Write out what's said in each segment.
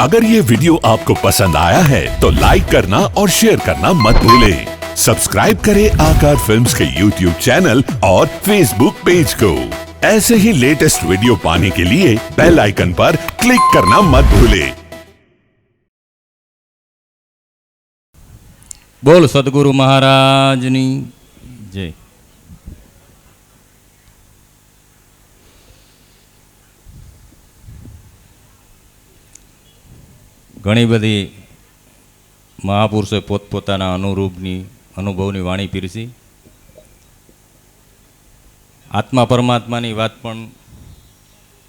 अगर ये वीडियो आपको पसंद आया है तो लाइक करना और शेयर करना मत भूले। सब्सक्राइब करें आकार फिल्म्स के यूट्यूब चैनल और फेसबुक पेज को। ऐसे ही लेटेस्ट वीडियो पाने के लिए बेल आइकन पर क्लिक करना मत भूले। बोल सदगुरु महाराज जय। ઘણી બધી મહાપુરુષોએ પોતપોતાના અનુરૂપની અનુભવની વાણી પીરસી. આત્મા પરમાત્માની વાત પણ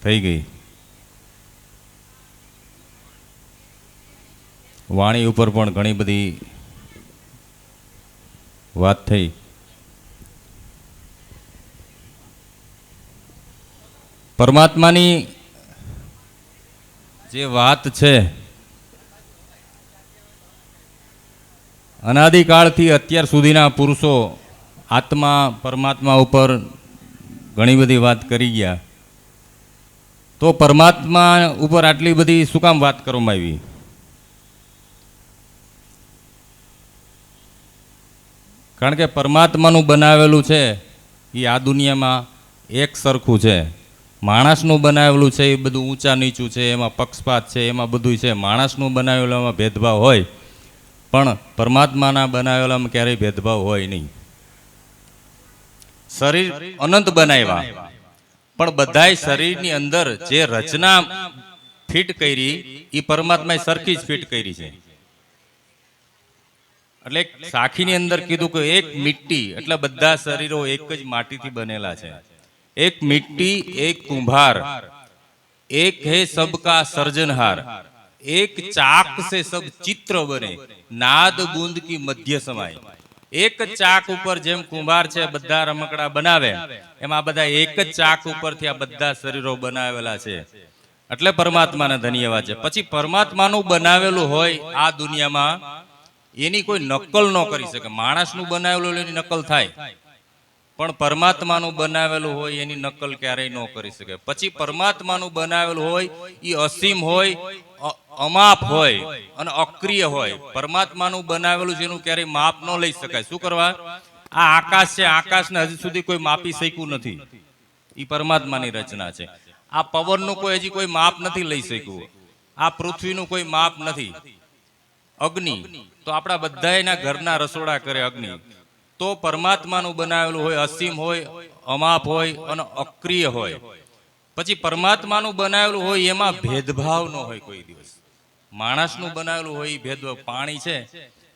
થઈ ગઈ. વાણી ઉપર પણ ઘણી બધી વાત થઈ. પરમાત્માની જે વાત છે અનાદિકાળથી અત્યાર સુધીના પુરુષો આત્મા, પરમાત્મા ઉપર ઘણી બધી વાત કરી ગયા. તો પરમાત્મા ઉપર આટલી બધી શું કામ વાત કરવામાં આવી? કારણ કે પરમાત્માનું બનાવેલું છે એ આ દુનિયામાં એક સરખું છે. માણસનું બનાવેલું છે એ બધું ઊંચા નીચું છે, એમાં પક્ષપાત છે, એમાં બધું છે. માણસનું બનાવેલામાં ભેદભાવ હોય. પણ પરમાત્માના બનાવેલામાં ક્યારેય ભેદભાવ હોય નહીં. શરીર અનંત બનાવ્યા. પણ બધાય શરીરની અંદર જે રચના ફિટ કરી એ પરમાત્માએ સરખી જ ફિટ કરી છે. એટલે સાખીની અંદર કીધું કે એક મિટ્ટી, એટલે બધા શરીરો એક જ માટીથી બનેલા છે. એક મિટ્ટી, એક કુંભાર, એક હે સબકા સર્જનહાર. એક ચાક સે સબ ચિત્ર બને, નાદ બુંદ કી મધ્ય સમાય. એક ચાક ઉપર જેમ કુંભાર છે, બધા રમકડા બનાવે, એમાં બધા એક જ ચાક ઉપરથી આ બધા શરીરો બનાવેલા છે. એટલે પરમાત્માને ધન્યવાદ છે. પછી પરમાત્માનું બનાવેલું હોય આ દુનિયામાં, એની કોઈ નકલ ન કરી શકે. માણસનું બનાવેલું એની નકલ થાય. પણ પરમાત્માનું બનાવેલું હોય એની નકલ ક્યારેય ન કરી શકે. પછી પરમાત્માનું બનાવેલું હોય એ અસીમ હોય અમાપ હોય અને અક્રિય હોય. પરમાત્માનું બનાવેલું છે એનું ક્યારેય માપ ન લઈ શકાય. શું કરવા? આ આકાશ છે. આકાશને હજી સુધી કોઈ માપી શક્યું નથી. એ પરમાત્માની રચના છે. આ પવનનું કોઈ હજી કોઈ માપ નથી લઈ શક્યું. આ પૃથ્વીનું કોઈ માપ નથી. અગ્નિ. તો આપણા બધા એના ઘરના રસોડા કરે અગ્નિ. તો પરમાત્માનું બનાવેલું હોય અસીમ હોય અમાપ હોય અને અક્રિય હોય. પછી પરમાત્માનું બનાવેલું હોય એમાં ભેદભાવ ન હોય કોઈ દિવસ. માણસનું બનાવેલું હોય એ ભેદભાવ પાણી છે,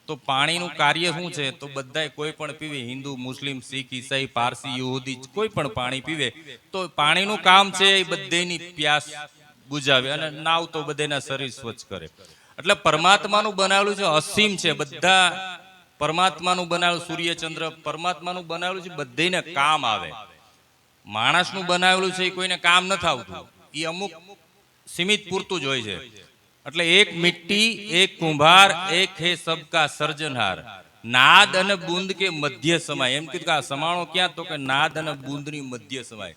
તો પાણીનું કાર્ય શું છે? તો બધાય કોઈ પણ પીવે, હિન્દુ, મુસ્લિમ, શીખ, ઈસાઈ, પારસી, યહૂદી, કોઈ પણ પાણી પીવે, તો પાણીનું કામ છે એ બધેની પ્યાસ બુજાવે અને નાવ તો બધેના શરીર સ્વચ્છ કરે. એટલે પરમાત્માનું બનાવેલું છે, અસીમ છે, બધા પરમાત્માનું બનાવેલું સૂર્ય ચંદ્ર પરમાત્માનું બનાવેલું છે, બધેને કામ આવે. માણસનું બનાવેલું છે એ કોઈને કામ નથી આવતું. એ અમુક સીમિત પૂરતું જ હોય છે. એટલે એક મિટ્ટી એક કુંભાર, એક હે સબકા સર્જનહાર. નાદ અને બુંદ કે મધ્ય સમાય. એમ કીધું કે આ સમાણો ક્યાં? તો કે નાદ અને બુંદની મધ્ય સમાય.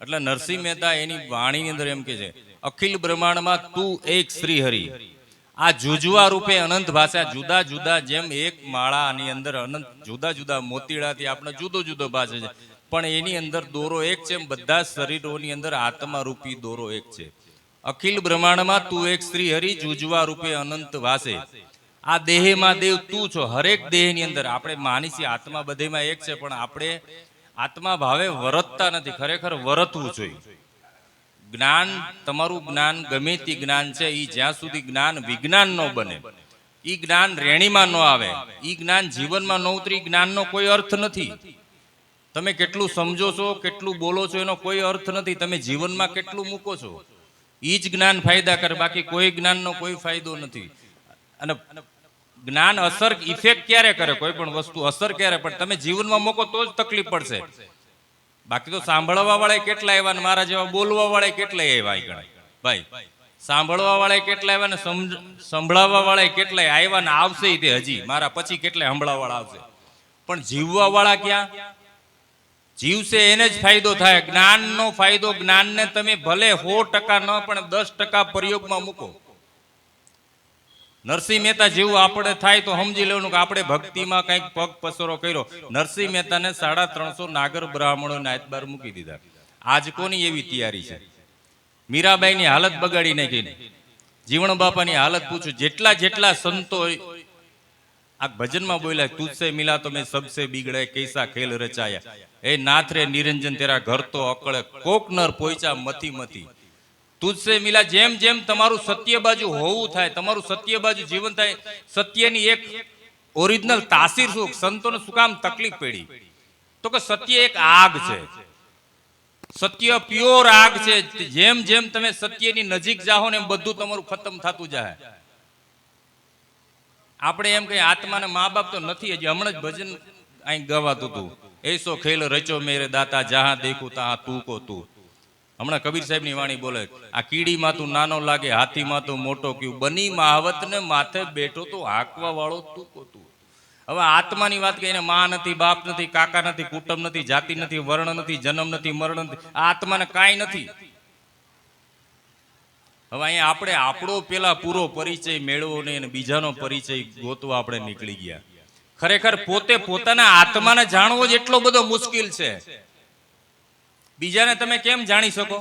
એટલે નરસિંહ મહેતા એની વાણીની અંદર એમ કે છે, અખિલ બ્રહ્માંડમાં તું એક શ્રી હરિ. આ જુજવા રૂપે અનંત ભાષા, જુદા જુદા જેમ એક માળાની અંદર અનંત, જુદા જુદા મોતીડાથી આપણે જુદો જુદો ભાષે છે. પણ એની અંદર દોરો એક છે બધા શરીરોની અંદર આત્મા રૂપી દોરો એક છે. અખિલ બ્રહ્માંડમાં તું એક શ્રી હરિ, જુજવા રૂપે અનંત વાસે. આ દેહમાં દેવ તું છો, હરેક દેહની અંદર. આપણે માની છીએ આત્મા બધેમાં એક છે, પણ આપણે આત્મા ભાવે વરતતા નથી. ખરેખર વરતવું જોઈએ. જ્ઞાન, તમારું જ્ઞાન ગમે તે જ્ઞાન છે એ જ્યાં સુધી જ્ઞાન વિજ્ઞાન ન બને. એ જ્ઞાન રેણીમાં ન આવે. એ જ્ઞાન જીવનમાં ન ઉતરી, જ્ઞાનનો કોઈ અર્થ નથી. તમે કેટલું સમજો છો, કેટલું બોલો છો, એનો કોઈ અર્થ નથી. તમે જીવનમાં કેટલું મૂકો છો? ઈ જ જ્ઞાન ફાયદા કરે. બાકી કોઈ જ્ઞાનનો કોઈ ફાયદો નથી. અને જ્ઞાન અસર ઇફેક્ટ ક્યારે કરે? કોઈ પણ વસ્તુ અસર ક્યારે? પણ તમે જીવનમાં મૂકો તો જ તકલીફ પડશે. બાકી તો સાંભળવા વાળા કેટલા આવ્યા મારા જેવા બોલવા વાળા કેટલા આવ્યા ભાઈ, સાંભળવા વાળા કેટલા આવ્યા ને સંભળાવવા વાળા કેટલા આવ્યા ને આવશે તે હજી. મારા પછી કેટલા સંભળાવવા વાળા આવશે. પણ જીવવા વાળા ક્યાં? જીવશે એને જ ફાયદો થાય. જ્ઞાનનો ફાયદો, જ્ઞાનને તમે ભલે સો ટકા ન, પણ દસ ટકા પ્રયોગમાં મૂકો. નરસિંહ મહેતા જેવું આપણે થાય તો સમજી લેવાનું કે આપણે ભક્તિમાં કંઈક પગ પસરો કર્યો. નરસિંહ મહેતાને સાડા ત્રણસો નાગર બ્રાહ્મણો નાયતબાર મૂકી દીધા. આજ કોની એવી તૈયારી છે? મીરાબાઈની હાલત બગાડી નાખી જીવણ બાપાની હાલત પૂછું. જેટલા જેટલા સંતો આ ભજનમાં બોલ્યા તુજસે મિલા તો મેં સબસે બિગડે, કૈસા ખેલ રચાયા. એ નાથ નિરંજન તેરા ઘર તો અકળે, કોક નર પોઈચા મથી મથી. તુજસે મિલા, જેમ જેમ તમારું સત્ય બાજુ હોવું થાય, તમારું સત્ય બાજુ જીવન થાય, સત્યની એક ઓરિજિનલ તાસીર શું, સંતોને શું કામ તકલીફ પડી? તો કે સત્ય એક આગ છે. સત્ય પ્યોર આગ છે. જેમ જેમ તમે સત્યની નજીક જાઓ ને બધું તમારું ખતમ થતું જાય. આપણે એમ કહીએ, આત્માને મા બાપ તો નથી, હજી હમણાં જ ભજન અહીં ગવાતું હતું. એસો ખેલ રચો મેરે દાતા, જહાં દેખું તહાં તું કો તું. હમણાં કબીર સાહેબની વાણી બોલે, આ કીડીમાં તું નાનો લાગે, હાથીમાં તું મોટો કયું. બની માહવત ને માથે બેઠો તો હાંકવા વાળો તું કો તું. હવે આત્માની વાત કહીને માં નથી, બાપ નથી, કાકા નથી, કુટુંબ નથી, જાતિ નથી, વર્ણ નથી, જન્મ નથી, મરણ નથી. આ આત્માને કાંઈ નથી. હવે અહીંયા આપણે આપણો પેલા પૂરો પરિચય મેળવો નહીં અને બીજાનો પરિચય ગોતવા આપણે નીકળી ગયા. ખરેખર પોતે પોતાના આત્માને જાણવો જ એટલો બધો મુશ્કેલ છે. બીજાને તમે કેમ જાણી શકો?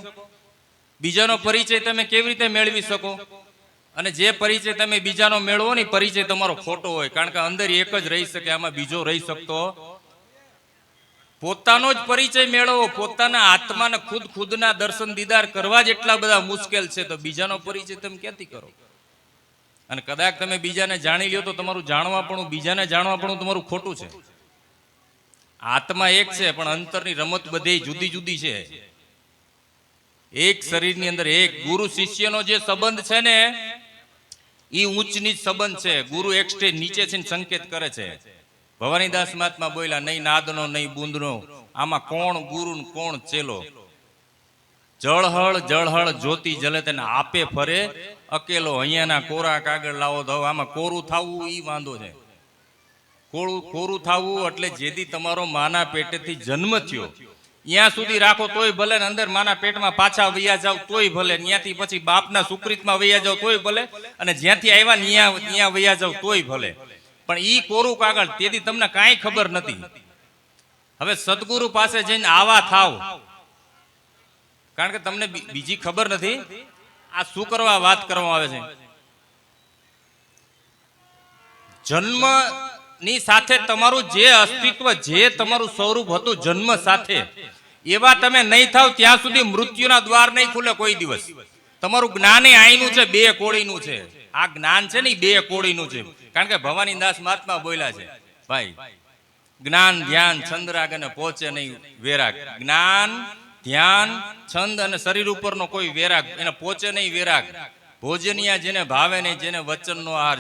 બીજાનો પરિચય તમે કેવી રીતે મેળવી શકો? અને જે પરિચય તમે બીજાનો મેળવો ને પરિચય તમારો ખોટો હોય, કારણ કે અંદર એક જ રહી શકે, આમાં બીજો રહી શકતો પોતાનો જ પરિચય મેળવો, પોતાના આત્માને ખુદ ખુદના દર્શન દીદાર કરવા જ એટલા બધા મુશ્કેલ છે, તો બીજાનો પરિચય તમે ક્યાંથી કરો? અને કદાચ તમે બીજાને જાણી લ્યો, તો તમારું જાણવા પણ બીજાને જાણવા પણ તમારું ખોટું છે. આત્મા એક છે, પણ અંતરની રમત બધી જુદી જુદી છે. એક શરીરની અંદર એક ગુરુ શિષ્યનો જે સંબંધ છે ને એ ઊંચ નીચ સંબંધ છે. ગુરુ એક સ્ટેજ નીચે છે સંકેત કરે છે. ભવાનીદાસ મહાત્મા બોલ્યા, નહીં નાદનો, નહીં બુંદનો, આમાં કોણ ગુરુ ને કોણ ચેલો? જળહળ જળહળ જ્યોતિ જલે તેને આપે ફરે, અકેલો અહીંયાના કોરા કાગળ લાવો તો આમાં કોરું થવું ઈ વાંધો છે. કોરું કોરું થવું એટલે જેથી તમારો માના પેટેથી જન્મ થયો. ત્યાં સુધી રાખો તોય ભલે ને અંદર માના પેટમાં પાછા વૈયા જાવ તોય ભલે ત્યાંથી પછી બાપના સુકૃતમાં વૈયા જાવ તોય ભલે, અને જ્યાંથી આવ્યા ત્યાં ત્યાં વૈયા જાવ તોય ભલે. પણ ઈ કોરું કાગળ, તેથી તમને કાંઈ ખબર નથી. હવે સદગુરુ પાસે જઈને આવા થાવ. કારણ કે તમને બીજી ખબર નથી. આ શું કરવા વાત કરવામાં આવે છે? જન્મની સાથે તમારું જે અસ્તિત્વ, જે તમારું સ્વરૂપ હતું, જન્મ સાથે. એવા તમે નહીં થાવ, ત્યાં સુધી મૃત્યુના દ્વાર નહીં ખુલે કોઈ દિવસ. તમારું જ્ઞાન એ આઈનું છે, બે કોળીનું છે. આ જ્ઞાન છે ને બે કોળીનું છે. કારણ કે ભવાની દાસ મહાત્મા બોલ્યા છે, ભાઈ, જ્ઞાન, ધ્યાન, છંદ રાગ અને પહોંચે નહીં વેરાગ. જ્ઞાન, ધ્યાન, છંદ અને શરીર ઉપરનો કોઈ વેરાગ, એને પહોંચે નહીં વેરાગ. ભોજનિયા જેને ભાવે નહીં, જેને વચનનો આહાર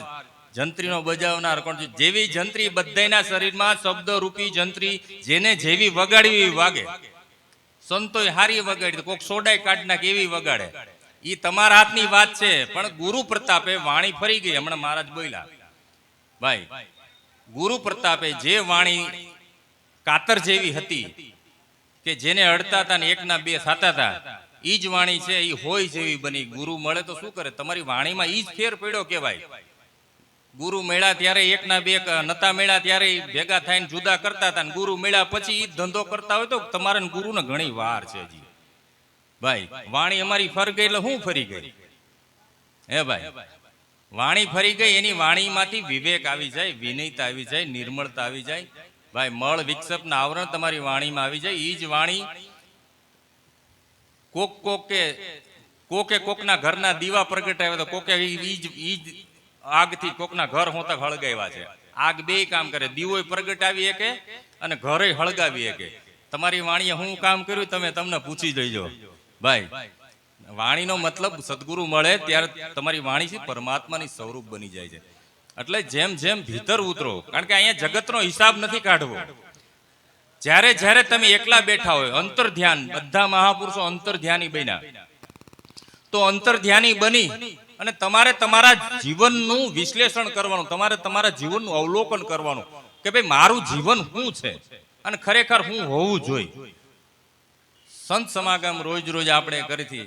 જંત્રીનો બજાવનાર કોણ છે? જેવી જંત્રી બધાયના શરીરમાં શબ્દ રૂપી જંત્રી, જેને જેવી વગાડવી વાગે. સંતોય હારી વગાડી કોક સોડાય કાઢ નાખે એવી વગાડે. એ તમારા હાથની વાત છે, પણ ગુરુ પ્રતાપે વાણી ફરી ગઈ, હમણાં મહારાજ બોલ્યા. ભાઈ, ગુરુ પ્રતાપે જે વાણી કાતર જેવી હતી કે જેને અડતા હતા ને એકના બે થતા હતા એ જ વાણી છે એ હોય જેવી બની. ગુરુ મળે તો શું કરે? તમારી વાણીમાં એ જ ફેર પડ્યો કેવાય ગુરુ મેળા ત્યારે એકના બે, નતા મેળા ત્યારે ભેગા થઈને જુદા કરતા હતા ને ગુરુ મેળા પછી એ ધંધો કરતા હોય તો તમારે ગુરુને ઘણી વાર છે હજી. ભાઈ, વાણી અમારી ફર ગઈ એટલે હું ફરી ગઈ? હે ભાઈ વાણી ફરી ગઈ, એની વાણીમાંથી વિવેક આવી જાય વિનયતા આવી જાય, નિર્મળતા આવી જાય. ભાઈ, મળ વિક્ષેપના આવરણ તમારી વાણીમાં આવી જાય. એ જ વાણી કોક કોકે કોકે કોકના ઘરના દીવા પ્રગટાવ્યા તો કોકે ઈજ જ ઈ જ આગથી કોકના ઘર હું તક હળગાવ્યા છે. આગ બે કામ કરે. દીવોય પ્રગટાવી એકે અને ઘરે હળગાવી એકે. તમારી વાણીએ હું કામ કર્યું? તમે તમને પૂછી જઈજો. ભાઈ વાણીનો મતલબ સદગુરુ મળે ત્યારે તમારી વાણી છે પરમાત્માની સ્વરૂપ બની જાય છે. એટલે જેમ જેમ ભીતર ઉતરો, કારણ કે અહીંયા જગતનો હિસાબ નથી કાઢવો. જ્યારે જ્યારે તમે એકલા બેઠા હોય અંતર ધ્યાન બધા મહાપુરુષો અંતર ધ્યાની બન્યા. તો અંતર ધ્યાની બની અને તમારે તમારા જીવનનું વિશ્લેષણ કરવાનું, તમારે તમારા જીવનનું અવલોકન કરવાનું કે ભાઈ મારું જીવન શું છે અને ખરેખર હું હોવું જોઈએ. સંત સમાગમ રોજ રોજ આપણે કરીથી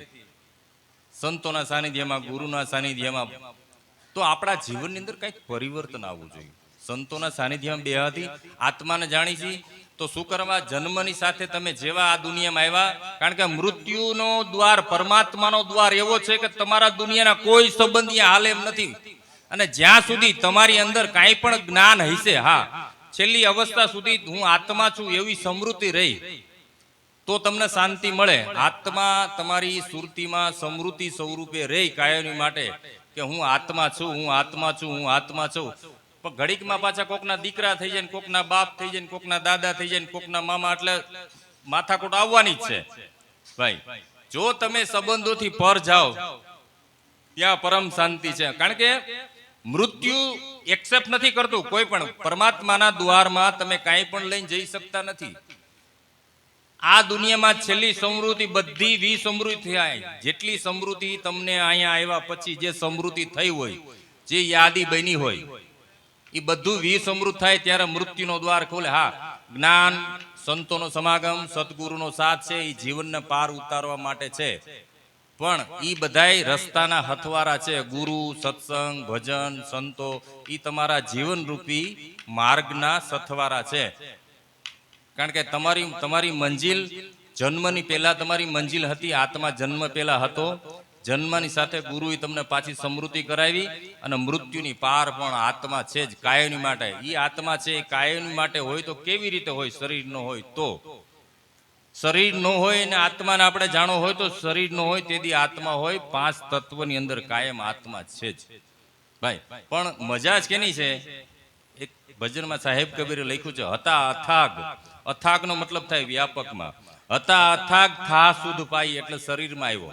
સંતોના સાનિધ્યમાં, ગુરુના સાનિધ્યમાં. તો આપણા જીવનની અંદર કંઈક પરિવર્તન આવવું જોઈએ. સંતોના સાનિધ્યમાં બેહાથી આત્માને જાણી છીએ તો શું કરવા? જન્મની સાથે તમે જેવા આ દુનિયામાં આવ્યા, કારણ કે મૃત્યુનો દ્વાર, પરમાત્માનો દ્વાર એવો છે કે તમારા દુનિયાના કોઈ સંબંધી હાલે એમ નથી. અને જ્યાં સુધી તમારી અંદર કાંઈ પણ જ્ઞાન હશે, હા, છેલ્લી અવસ્થા સુધી હું આત્મા છું એવી સમૃદ્ધિ રહી. તો તમને શાંતિ મળે. આત્મા તમારી સુરતીમાં સમૃદ્ધિ સ્વરૂપે રહે કાયમી માટે કે હું આત્મા છું, હું આત્મા છું, હું આત્મા છું. પણ ઘડીકમાં પાછા કોકના દીકરા થઈ જાય ને કોકના બાપ થઈ જાય ને કોકના દાદા થઈ જાય ને કોકના મામા એટલે માથાકૂટ આવવાની જ છે. ભાઈ, જો તમે સંબંધોથી પર જાઓ, ત્યાં પરમ શાંતિ છે. કારણ કે મૃત્યુ એક્સેપ્ટ નથી કરતું કોઈ પણ. પરમાત્માના દ્વારમાં તમે કાંઈ પણ લઈને જઈ શકતા નથી. આ દુનિયામાં છેલ્લી સમૃદ્ધિ બધી વી સમૃદ્ધિ થાય. જેટલી સમૃદ્ધિ તમને અહીંયા આવ્યા પછી જે સમૃદ્ધિ થઈ હોય, જે યાદી બની હોય, એ બધું વી સમૃદ્ધ થાય ત્યારે મૃત્યુનો દ્વાર ખોલે. હા, જ્ઞાન, સંતોનો સમાગમ, સદગુરુનો સાથ છે, એ જીવનને પાર ઉતારવા માટે છે. પણ એ બધાય રસ્તાના હથવારા છે. ગુરુ, સત્સંગ, ભજન, સંતો એ તમારા જીવનરૂપી માર્ગના સથવારા છે. કારણ કે તમારી તમારી મંજિલ જન્મની પહેલા તમારી મંજિલ હતી, આત્મા જન્મ પહેલા હતો. જન્મની સાથે ગુરુએ તમને પાછી સમૃદ્ધિ કરાવી અને મૃત્યુની પાર પણ આત્મા છે જ કાયમની માટે. એ આત્મા છે, એ કાયમી માટે હોય તો કેવી રીતે હોય? શરીર નો હોય તો. શરીર નો હોય અને આત્માને આપણે જાણો હોય તો શરીર નો હોય તેથી આત્મા હોય. પાંચ તત્વની અંદર કાયમ આત્મા છે જ. ભાઈ, પણ મજા જ કેની છે? એક ભજનમાં સાહેબ કબીરે લખ્યું છે, હતા અથાગ. અથાગ નો મતલબ થાય વ્યાપકમાં. હતા અથાગ થા સુધ પાઈ એટલે શરીરમાં આવ્યો.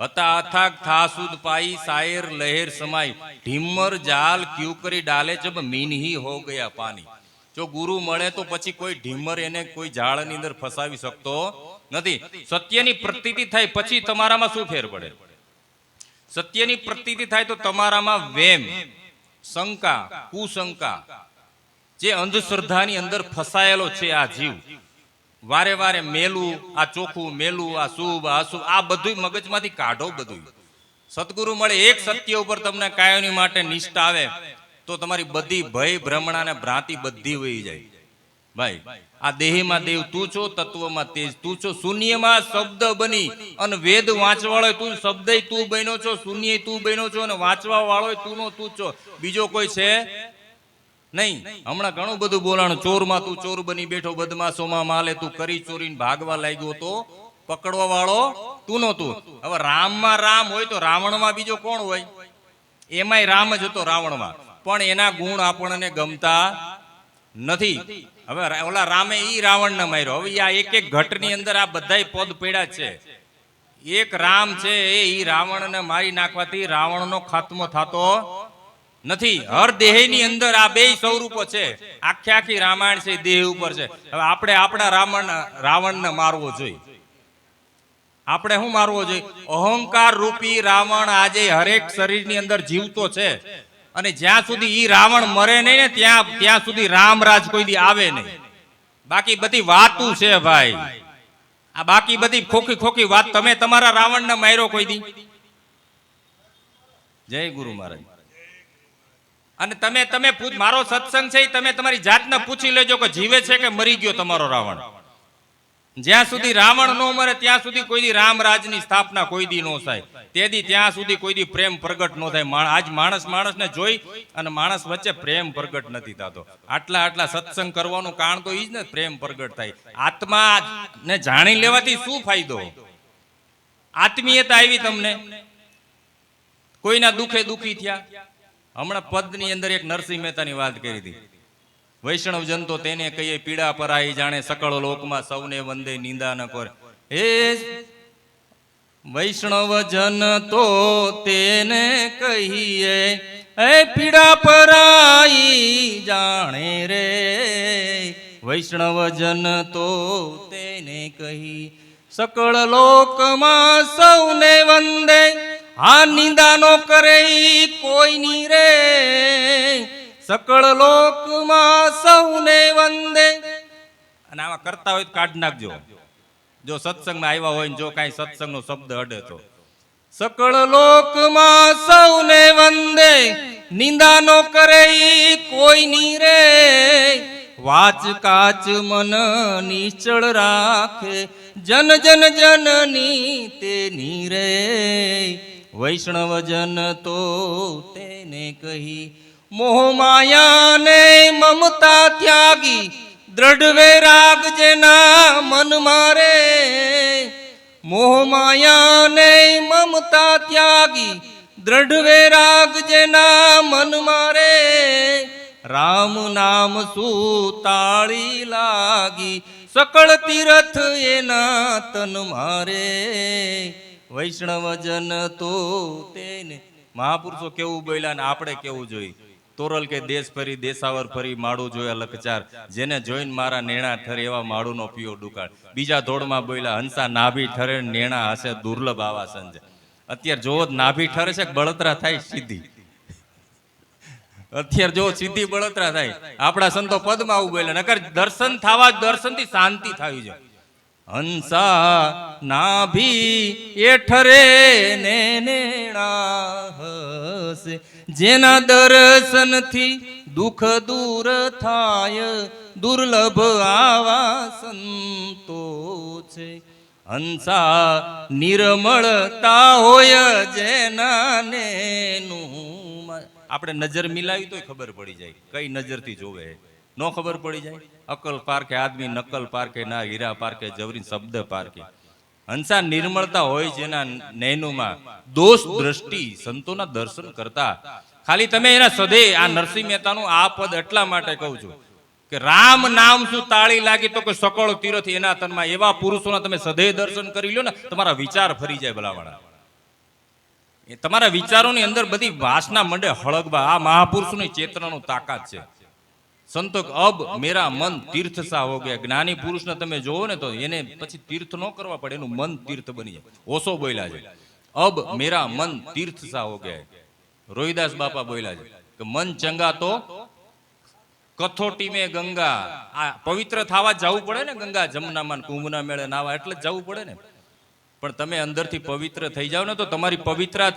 હતા અથાગ થા સુધ પાઈ સાયર લહેર સમાય ઢીમર જાલ ક્યુ કરી ડાલે જબ મીનહી હો ગયા પાણી જો ગુરુ મળે તો પછી કોઈ ઢીમર એને કોઈ ઝાડની અંદર ફસાવી શકતો નથી. સત્યની પ્રતીતિ થાય પછી તમારામાં શું ફેર પડે? સત્યની પ્રતીતિ થાય તો તમારામાં વેમ, શંકા, કુશંકા જે અંધશ્રદ્ધાની અંદર ફસાયેલો છે આ જીવ. વારે વારે મેલું, આ ચોખ્ખું મેલું, આ શુભ અશુભ, આ બધું મગજમાંથી કાઢો બધું સદગુરુ મળે એક સત્ય ઉપર તમને કાયમી માટે નિષ્ઠા આવે, તો તમારી બધી ભય, ભ્રમણા અને ભ્રાંતિ બધી વહી જાય. ભાઈ, આ દેહીમાં દેવ તું છો, તત્વમાં તેજ તું છો, શૂન્યમાં શબ્દ બની અને વેદ વાંચવાળો તું શબ્દ તું બન્યો છો શૂન્ય તું બન્યો છો અને વાંચવા વાળો તું નો તું છો. બીજો કોઈ છે? નહીં. હમણાં ઘણું બધું બોલાણ. ચોરમાં તું ચોર બની બેઠો બદમાશોમાં માલે, તું કરી ચોરીને ભાગવા લાગ્યો તો પકડવા વાળો તું નો હવે રામમાં રામ હોય તો રાવણમાં બીજો કોણ હોય? એમાંય રામ જ હતો રાવણમાં. પણ એના ગુણ આપણને ગમતા નથી. હવે ઓલા રામે ઈ રાવણને માર્યો. હવે આ એક એક ઘટની અંદર આ બધાય પદ પડ્યા છે. એક રામ છે એ ઈ રાવણને મારી નાખવાથી રાવણનો ખાત્મો થતો નથી, હર દેહની અંદર આ બે સ્વરૂપો છે. આખી આખી રામાયણ છે દેહ ઉપર છે. હવે આપણે આપણા રાવણ, રાવણને મારવો જોઈએ. આપણે શું મારવો જોઈએ? અહંકાર રૂપી રાવણ આજે હરેક શરીરની અંદર જીવતો છે. અને જ્યાં સુધી ઈ રાવણ મરે નહીં ને, ત્યાં ત્યાં સુધી રામરાજ કોઈ દી આવે નહીં. બાકી બધી વાતું છે ભાઈ. આ બાકી બધી ખોખી ખોખી વાત. તમે તમારા રાવણને માર્યો કોઈ દી? જય ગુરુ મહારાજ. અને તમે તમે મારો સત્સંગ છે તમે તમારી જાતને પૂછી લેજો કે જીવે છે કે મરી ગયો તમારો રાવણ. જ્યાં સુધી રાવણ નો મરે, ત્યાં સુધી કોઈ દી રામરાજની સ્થાપના કોઈ દી નો થાય. તેથી ત્યાં સુધી કોઈ દી પ્રેમ પ્રગટ નો થાય. આજ માણસ માણસને જોઈ અને માણસ વચ્ચે પ્રેમ પ્રગટ નથી થતો. આટલા આટલા સત્સંગ કરવાનું કારણ તો ઈ જ ને પ્રેમ પ્રગટ થાય. આત્મા ને જાણી લેવાથી શું ફાયદો? આત્મીયતા આવી તમને. કોઈના દુખે દુખી થયા. હમણાં પદની અંદર એક નરસિંહ મહેતાની વાત કરી હતી. વૈષ્ણવ જન તો તેને કહીએ, પીડા પર આવી જાણે સકળ લોકમાં સૌને વંદે, નિંદા ન કરે. એ વૈષ્ણવ જન તો તેને કહીએ હે પીડા પરાઈ જાણે રે. વૈષ્ણવ જન તો તેને કહી સકળ લોકમાં સૌને વંદે આ નિંદા નો કરે કોઈ કોઈની રે. સકળ લોકમાં સૌને વંદે. અને આમાં કરતા હોય તો કાઢ નાખજો. જો સત્સંગમાં આવ્યા હોય ને જો કાંઈ સત્સંગનો શબ્દ અડે તો. સકળ લોકમાં સૌને વંદે. નિંદા નો કરે કોઈ કોઈની રે. વાચ કાચ મન નીચળ રાખે. જન જન જનની તેની રે. વૈષ્ણવ જન તો તેને કહી મોહમાયાને મમતા ત્યાગી દ્રઢવે રાગ જેના મન મારે. મોહમાયાને મમતા ત્યાગી દ્રઢવે રાગ જેના મન મારે. રામ નામ સુતાળી લાગી, સકળ તીરથ એના તન મારે. વૈષ્ણવજન તો તેને મહાપુરુષો કેવું બોલ્યા ને આપણે કેવું જોઈ? તોરલ કે દેશ ફરી, દેશાવર ફરી, માળું જોયા લખચાર જેને જોઈને મારા નેણા ઠરે એવા માળુનો પીઓ ડુકાળ. બીજા ધોળમાં બોલ્યા, હંસા નાભી ઠરે નેણા હશે દુર્લભ આવા સંજય અત્યારે જોવો નાભી ઠરે છે બળતરા થાય સીધી. અત્યારે જો સીધી બળતરા થાય. આપણા સંતો પદમાં આવું બોલે નકર દર્શન થવા દર્શનથી શાંતિ થવી છે હંસા નાભી એઠરે ને નેણા હસે જેના દર્શનથી દુઃખ દૂર થાય, દુર્લભ આવા સંતો છે. હંસા નિર્મળતા હોય જેના નેનું આપણે નજર મિલાવી તોય ખબર પડી જાય, કઈ નજરથી જોવે. નો ખબર પડી જાય. અકલ પારખે આદમી, નકલ પારખે ના, હીરા પારખે જવરી શબ્દ પારખે. હંસા નિર્મળતા હોય જેના નૈનુમાં દોષ દ્રષ્ટિ સંતોના દર્શન કરતા. ખાલી તમે એના સદે આ નરસિંહ મહેતાનું આ પદ એટલા માટે કહું છું કે રામ નામ શું તાળી લાગી તો કે સકળ તીરથી એના તનમાં એવા પુરુષોના તમે સદે દર્શન કરી લો ને, તમારા વિચાર ફરી જાય ભલાવાળા તમારા વિચારોની અંદર બધી વાસના મંડે હળગવા. આ મહાપુરુષોની ચેતનાનું તાકાત છે. સંતો અબ મેરા મન તીર્થ સા હો ગયા. જ્ઞાની પુરુષને તમે જોવો ને તો એને પછી તીર્થ ન કરવા પડે, એનું મન તીર્થ બની જાય. ઓછો બોલ્યા છે. અબ મેરા મન તીર્થ સા હો ગયા. રોહિદાસ બાપા બોલ્યા છે કે મન ચંગા તો કથોટી મેં ગંગા. આ પવિત્ર થવા જવું પડે ને ગંગા જમનામાં કુંભના મેળે નાવા એટલે જવું પડે ને. પણ તમે અંદરથી પવિત્ર થઈ જાવ ને તો તમારી પવિત્રા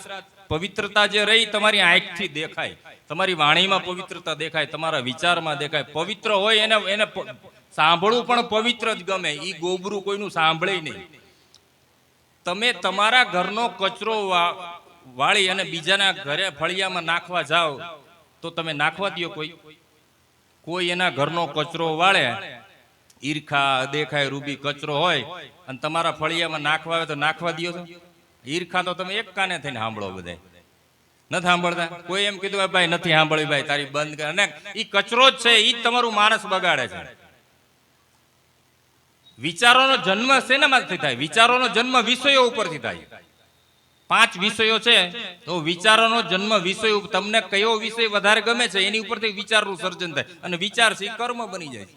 પવિત્રતા જે રહી, તમારી આંખથી દેખાય. તમારી વાણીમાં પવિત્રતા દેખાય, તમારા વિચારમાં દેખાય. પવિત્ર હોય એને એને સાંભળવું પણ પવિત્ર જ ગમે. એ ગોબરું કોઈનું સાંભળે નહીં. તમે તમારા ઘરનો કચરો વાળી અને બીજાના ઘરે ફળિયામાં નાખવા જાઓ, તો તમે નાખવા દો કોઈ. કોઈ એના ઘરનો કચરો વાળે, ઈરખા દેખાય, રૂબી કચરો હોય, અને તમારા ફળિયામાં નાખવા આવે તો નાખવા દ્યો છો? ઈરખા તો તમે એક કાને થઈને સાંભળો બધે. નથી સાંભળતા? કોઈ એમ કીધું ભાઈ નથી સાંભળ્યું ભાઈ, તારી બંધ કર. અને એ કચરો જ છે એ જ તમારું માણસ બગાડે છે. વિચારોનો જન્મ શેનામાંથી થાય? વિચારોનો જન્મ વિષયો ઉપરથી થાય. પાંચ વિષયો છે, તો વિચારોનો જન્મ વિષય તમને કયો વિષય વધારે ગમે છે, એની ઉપરથી વિચારનું સર્જન થાય. અને વિચાર છે કર્મ બની જાય.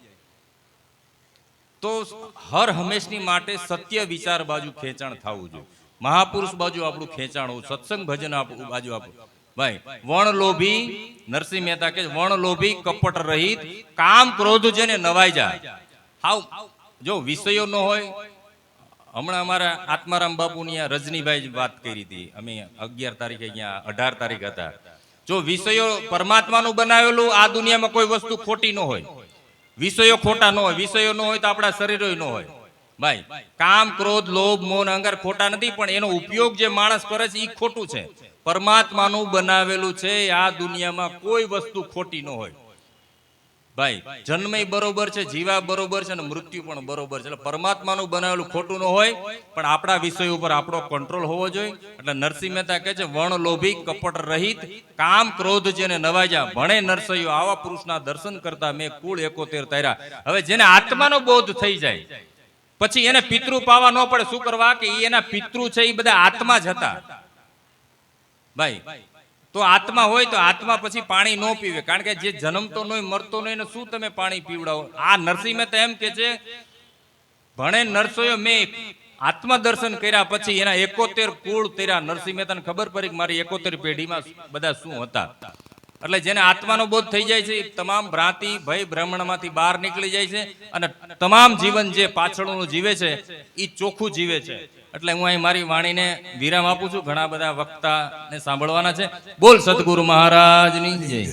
તો હર હંમેશની માટે સત્ય વિચાર બાજુ ખેંચાણ થવું જોઈએ. મહાપુરુષ બાજુ આપણું ખેંચાણું, સત્સંગ ભજન આપણું બાજુ આપણું ભાઈ વણ લોભી નરસિંહ મહેતા કે વણ લોભી કપટ રહિત, કામ ક્રોધ જેને નવાઈ જાય. હાવ, જો વિષયો ન હોય, હમણાં અમારા આત્મારામ બાપુની આ રજનીભાઈ વાત કરી હતી. અમે અગિયાર તારીખે અહીંયા, અઢાર તારીખ હતા. જો વિષયો પરમાત્માનું બનાવેલું, આ દુનિયામાં કોઈ વસ્તુ ખોટી ન હોય. વિષયો ખોટા ન હોય, વિષયો ન હોય તો આપણા શરીરો ન હોય. ભાઈ, કામ, ક્રોધ, લોભ, મોન, અહંકાર ખોટા નથી, પણ એનો ઉપયોગ જે માણસ કરે છે એ ખોટું છે. પરમાત્માનું બનાવેલું છે, આ દુનિયામાં કોઈ વસ્તુ ખોટી ન હોય. ભાઈ, જન્મય બરોબર છે, જીવા બરોબર છે, અને મૃત્યુ પણ બરોબર છે. એટલે પરમાત્માનું બનાવેલું ખોટું ન હોય, પણ આપણા વિષય ઉપર આપણો કંટ્રોલ હોવો જોઈએ. એટલે નરસિંહ મહેતા કહે છે, વણ લોભી, કપટ રહિત, કામ, ક્રોધ જેને નવાજા ભણે નરસૈયો, આવા પુરુષના દર્શન કરતા મેં કુળ એકોતેર તૈરા હવે જેને આત્માનો બોધ થઈ જાય પછી એને પિતૃ પાવા ન પડે. શું કરવા? કે એના પિતૃ છે એ બધા આત્મા જ હતા. ભાઈ, તો આત્મા હોય તો આત્મા પછી પાણી ન પીવે. કારણ કે જે જન્મતો નહીં મરતો નહીં એને શું તમે પાણી પીવડાવો? આ નરસિંહ મહેતા એમ કે છે, ભણે નરસોયો મેં આત્મા દર્શન કર્યા પછી એના એકોતેર કુળ તેરા. નરસિંહ મહેતાને ખબર પડી કે મારી એકોતેર પેઢીમાં બધા શું હતા? એટલે જેને આત્માનો બોધ થઈ જાય છે તમામ ભ્રાંતિ, ભય ભ્રમણમાંથી બહાર નીકળી જાય છે અને તમામ જીવન જે પાછળનું જીવે છે એ ચોખ્ખું જીવે છે. એટલે હું અહીં મારી વાણીને વિરામ આપું છું. ઘણા બધા વક્તા ને સાંભળવાના છે. બોલ સદગુરુ મહારાજની જય.